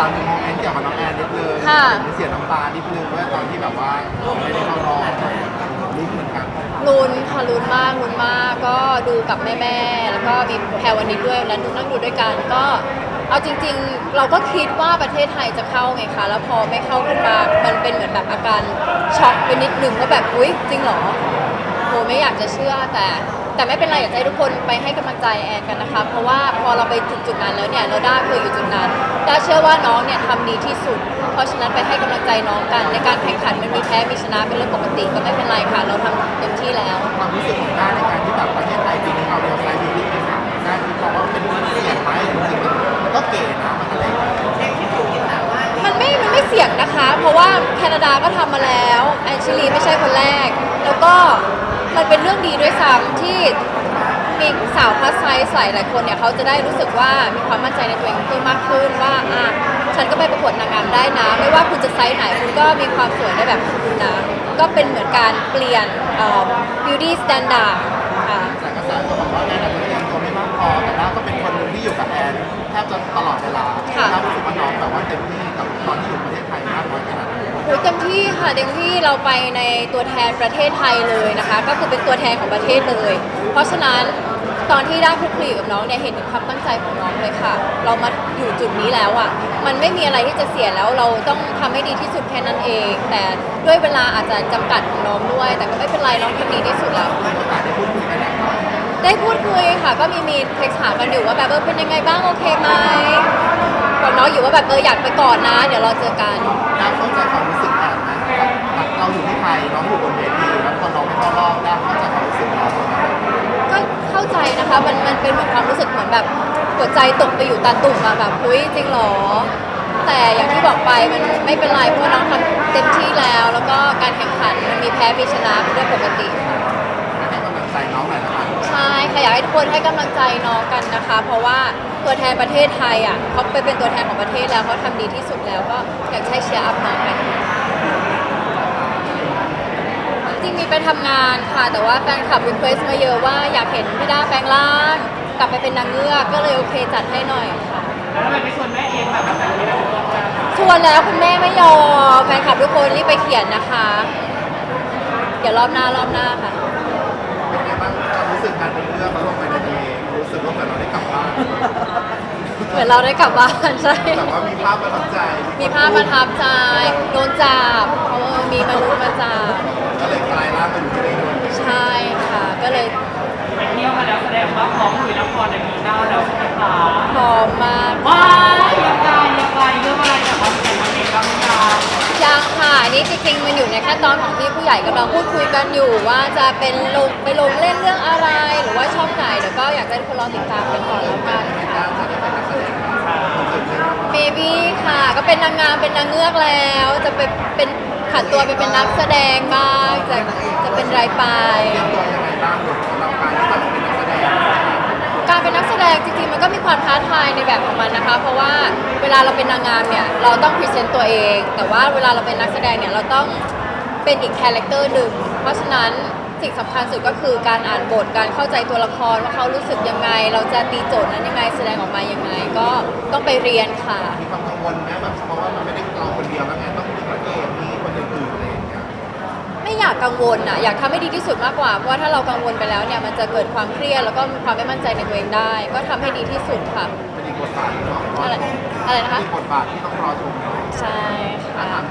ถามถึงโมเมนต์เกี่ยวกับน้องแอนนิดนึงค่ะเห็นเสียน้ำตานิดนึงว่าตอนที่แบบว่าไม่ได้เข้ารอบลุ้นเหมือนกันลุ้นค่ะลุ้นมากลุ้นมาก ก็ดูกับแม่ๆแล้วก็มีแพรวันนี้ด้วยแล้วนั่งดูด้วยกันก็ เอาจริง ๆ เราก็คิดว่าประเทศไทยจะเข้าไงคะแล้วพอไม่เข้าขึ้นมามันเป็นเหมือนแบบอาการช็อกไปนิดนึงว่าแบบอุ๊ยจริงเหรอโหไม่อยากจะเชื่อแต่ แต่ไม่เป็นไรอยากจะให้ทุกคนไปให้กำลังใจแอนกันนะคะ เพราะว่าพอเราไปถึงจุดนั้นแล้วเนี่ยเราได้เคยอยู่จุดนั้นได้เชื่อว่าน้องเนี่ยทำดีที่สุด เพราะฉะนั้นไปให้กำลังใจน้องกัน ในการแข่งขันมันมีแพ้มีชนะเป็นเรื่องปกติก็ไม่เป็นไรค่ะ เราทำเต็มที่แล้ว ความรู้สึกของด้านในการที่แบบประเทศไทยปีนี้เอาเรียลไซด์บิวตี้ไปหาด้านที่บอกว่าเป็นเสี่ยงไหมจริงๆมันก็เก๋นะมันอะไรอย่างเงี้ยมันไม่ มันไม่เสี่ยงนะคะ เพราะว่าแคนาดาก็ทำมาแล้วแอนชิลีไม่ใช่คนแรก แล้วก็ มันเป็นเรื่องดีด้วยซ้ำที่มีสาวพลัสไซส์ใส่หลายคนเนี่ยเขาจะได้รู้สึกว่ามีความมั่นใจในตัวเองเพิ่มมากขึ้นว่าอะฉันก็ไปประกวดนางงามได้นะ ไม่ว่าคุณจะไซส์ไหนคุณก็มีความสวยได้แบบของคุณนะก็เป็นเหมือนการเปลี่ยนเอ่อ beauty standard ค่ะแต่กระแสก็บอกว่าแอนอาจจะยังตัวไม่มากพอแต่น่าก็เป็นคนหนึ่งที่อยู่กับแอนแทบจะตลอดเวลาค่ะน่ารู้สึกว่าน้องแบบว่าเต็มที่กับตอนที่อยู่ประเทศ ที่ค่ะเต็มที่เราไปในตัวแทนประเทศไทยเลยนะคะ ก็คือเป็นตัวแทนของประเทศเลย เพราะฉะนั้นตอนที่ได้คลุกคลีกับน้องเนี่ยเห็นถึงความตั้งใจของน้องเลยค่ะ เรามาอยู่จุดนี้แล้วอะมันไม่มีอะไรที่จะเสียแล้วเราต้องทำให้ดีที่สุดแค่นั้นเอง แต่ด้วยเวลาอาจจะจำกัดของน้องด้วย แต่ก็ไม่เป็นไรน้องทำดีที่สุดแล้วได้พูดคุยกันอย่างไรได้พูดคุยค่ะ ก็มีมีเทคถามกันอยู่ว่าแบบเออเป็นยังไงบ้างโอเคไหม บอกน้องอยู่ว่าแบบเอออยากไปก่อนนะ เดี๋ยวเราเจอกัน ด้าเข้าใจความรู้สึกแอนไหมแบบเราอยู่ที่ไทยน้องอยู่บนเวทีแล้วพอน้องไม่เข้ารอบด้าเข้าใจความรู้สึกเราไหมก็เข้าใจนะคะ มันมันเป็นเหมือนความรู้สึกเหมือนแบบหัวใจตกไปอยู่ตาตุ่มอะแบบเฮ้ยจริงเหรอ แต่อย่างที่บอกไปมันไม่เป็นไรเพราะว่าน้องทำเต็มที่แล้ว แล้วก็การแข่งขันมันมีแพ้มีชนะเป็นเรื่องปกติค่ะ ให้กำลังใจน้องหน่อยนะคะ ใช่ค่ะอยากให้ทุกคนให้กำลังใจน้องกันนะคะ เพราะว่าตัวแทนประเทศไทยอะเขาไปเป็นตัวแทนของประเทศแล้วเขาทำดีที่สุดแล้วก็อยากให้เชียร์อัพน้องกันจริงๆมีไปทำงานค่ะ แต่ว่าแฟนคลับรีเควสมาเยอะว่าอยากเห็นพี่ด้าแปลงร่างกลับไปเป็นนางเงือกก็เลยโอเคจัดให้หน่อยค่ะแล้วทำไมไม่ชวนแม่เองแบบแบบนี้นะชวนแล้วคุณแม่ไม่ยอมแฟนคลับทุกคนรีบไปเขียนนะคะ เดี๋ยวรอบหน้ารอบหน้าค่ะ เป็นไงบ้างความ รู้สึกการเป็นเรื่องมาลงไปในทะเลรู้สึกว่าเหมือนเราได้กลับบ้านเหมือนเราได้กลับบ้านใช่ แต่ว่ามีภาพประทับใจมีภาพประทับใจโดนจับเออมีมนุษย์มาจับก็เลยกลายร่างไปอยู่ที่นี่ด้วยใช่ค่ะ ก็เลย นี้จริงๆมันอยู่ในขั้นตอนของที่ผู้ใหญ่กำลังพูดคุยกันอยู่ว่าจะเป็นลงไปลงเล่นเรื่องอะไร หรือว่าช่องไหนเดี๋ยวก็อยากให้ทุกคนรอติดตามกันก่อนแล้วกันค่ะเบบี้ค่ะ ก็เป็นนางงามเป็นนางเงือกแล้ว จะไปเป็นผันตัวไปเป็นนักแสดงบ้างจะจะเป็นรายไป ตัวยังไงบ้าง รเป็นนักแสดงจริงๆ มันก็มีความท้าทายในแบบของมันนะคะ เพราะว่าเวลาเราเป็นนางงามเนี่ย เราต้องพรีเซนต์ตัวเอง แต่ว่าเวลาเราเป็นนักแสดงเนี่ย เราต้องเป็นอีกคาแรคเตอร์หนึ่ง เพราะฉะนั้นสิ่งสำคัญสุดก็คือการอ่านบท การเข้าใจตัวละครว่าเขารู้สึกยังไง เราจะตีโจทย์นั้นยังไง แสดงออกมายังไง ก็ต้องไปเรียนค่ะ มีความกังวลไหมแบบเพราะว่ามันไม่ากกังวลอะอยากทำให้ดีที่สุดมากกว่า เพราะว่าถ้าเรากังวลไปแล้วเนี่ยมันจะเกิดความเครียดแล้วก็มีความไม่มั่นใจในตัวเองได้ ก็ทำให้ดีที่สุดค่ะเป็นอีกบทบาทเนาะอะไรอะไรนะคะอีกบทบาทที่ต้องรอชมเนาะใช่ค่ะถาม